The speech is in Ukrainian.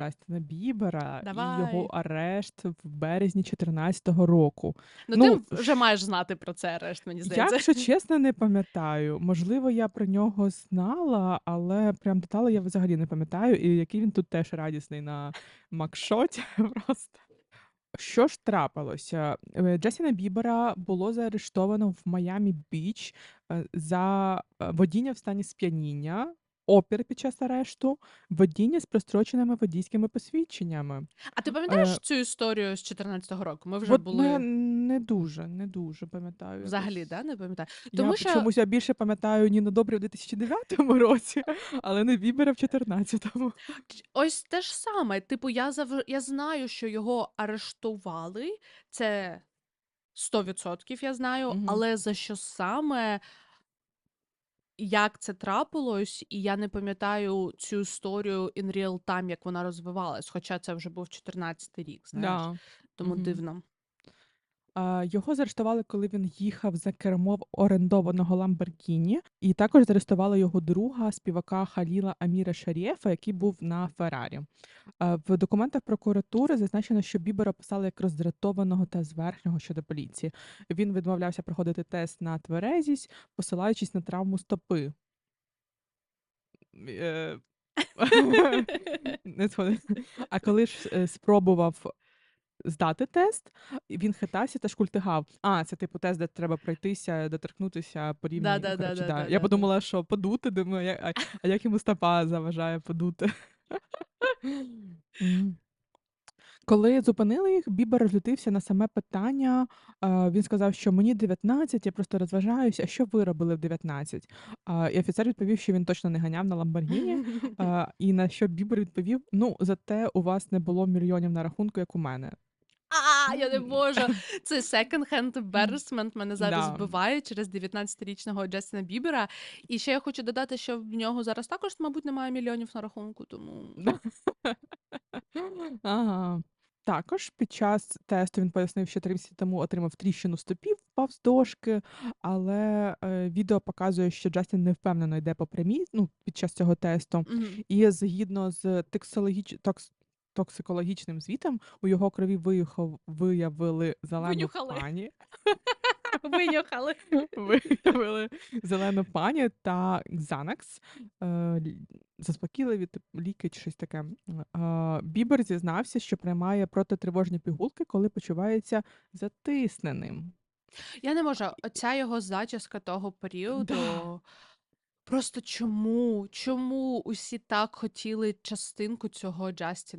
Джастіна Бібера і його арешт в березні 14-го року. Ну, ти Ну, вже маєш знати про це арешт, мені я, здається. якщо чесно, не пам'ятаю. Можливо, я про нього знала, але прям деталі я взагалі не пам'ятаю, і який він тут теж радісний на макшоті просто. Що ж трапилося? Е, Джастіна Бібера було заарештовано в Майамі Біч е, за е, водіння в стані сп'яніння, опір під час арешту, водіння з простроченими водійськими посвідченнями. А ти пам'ятаєш Е, цю історію з 14-го року? Ми вже От були не дуже, не дуже пам'ятаю взагалі, да, не пам'ятаю. Я що чомусь я більше пам'ятаю Ніну Добрі в 2009 році, але не Бібера в 14-му. ось те ж саме. Типу, я зав... я знаю, що його арештували. Це 100% я знаю, Мгм. але за що саме, як це трапилось, і я не пам'ятаю цю історію in real time, як вона розвивалась, хоча це вже був 14-й рік, знаєш. Да. Тому Мгм. дивно. А, Його заарештували, коли він їхав за кермо в орендованого Ламборгіні, і також заарештували його друга, співака Халіла Аміра Шарієфа, який був на Феррарі. А, В документах прокуратури зазначено, що Бібера описали як роздратованого та зверхнього щодо поліції. Він відмовлявся проходити тест на тверезість, посилаючись на травму стопи. Е, Не сходить. А коли ж е, спробував здати тест, він хитався та шкультигав. А, це типу тест, де треба пройтися, доторкнутися по рівні. Да-да-да-да-да-да-да. Коротше, да. Я подумала, що подути, думаю, а, а як йому стопа заважає подути. Коли зупинили їх, Бібер розлютився на саме питання. Він сказав, що мені 19, я просто розважаюся. А що ви робили в 19? І офіцер відповів, що він точно не ганяв на Ламборгіні. І на що Бібер відповів: ну, зате у вас не було мільйонів на рахунку, як у мене. Я не можу. Це second-hand embarrassment мене зараз Да. вбиває через 19-річного Джастіна Бібера. І ще я хочу додати, що в нього зараз також, мабуть, немає мільйонів на рахунку, тому Ага. Також під час тесту він пояснив, що три місяці тому отримав тріщину в стопі, впав з дошки, але е, відео показує, що Джастін невпевнено йде по прямій ну, під час цього тесту. Мгм. І згідно з токсологіч... токс... токсикологічним звітом, у його крові виїхав... виявили зелену Винюхали. пані. винюхали. Виявили зелену пані та Xanax, е, заспокійливі тип, ліки чи щось таке. Е, Бібер зізнався, що приймає протитривожні пігулки, коли почувається затисненим. Я не можу. Оця його зачіска того періоду. Просто чому? Чому усі так хотіли частинку цього Джастіна?